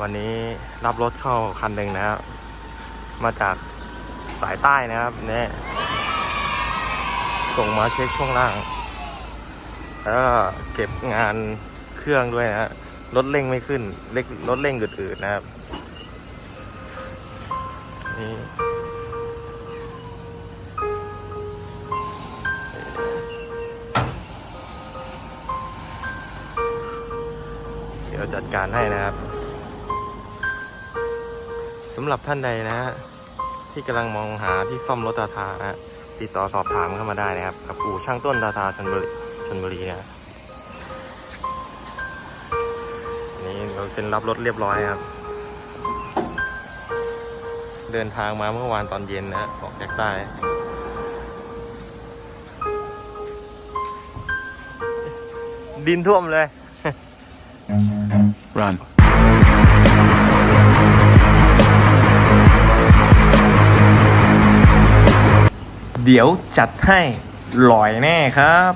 วันนี้รับรถเข้าคันหนึ่งนะครับ มาจากสายใต้นะครับเนี่ยส่งมาเช็คช่วงล่าง แล้วก็เก็บงานเครื่องด้วยนะรถเร่งไม่ขึ้นเล็กรถเร่งอืดๆนะครับ นี่เดี๋ยวจัดการให้นะครับ สำหรับท่านใดนะฮะที่กำลังมองหาที่ซ่อมรถตาทานะฮะติดต่อสอบถามเข้ามาได้นะครับ กับอู่ช่างต้นตาทาชนบุรีชนบุรีนะฮะนี่เราเซ็นรับรถเรียบร้อยครับ เดินทางมาเมื่อวานตอนเย็นนะฮะออกจากใต้ดินท่วมเลย Run. เดี๋ยวจัดให้หลอยแน่ครับ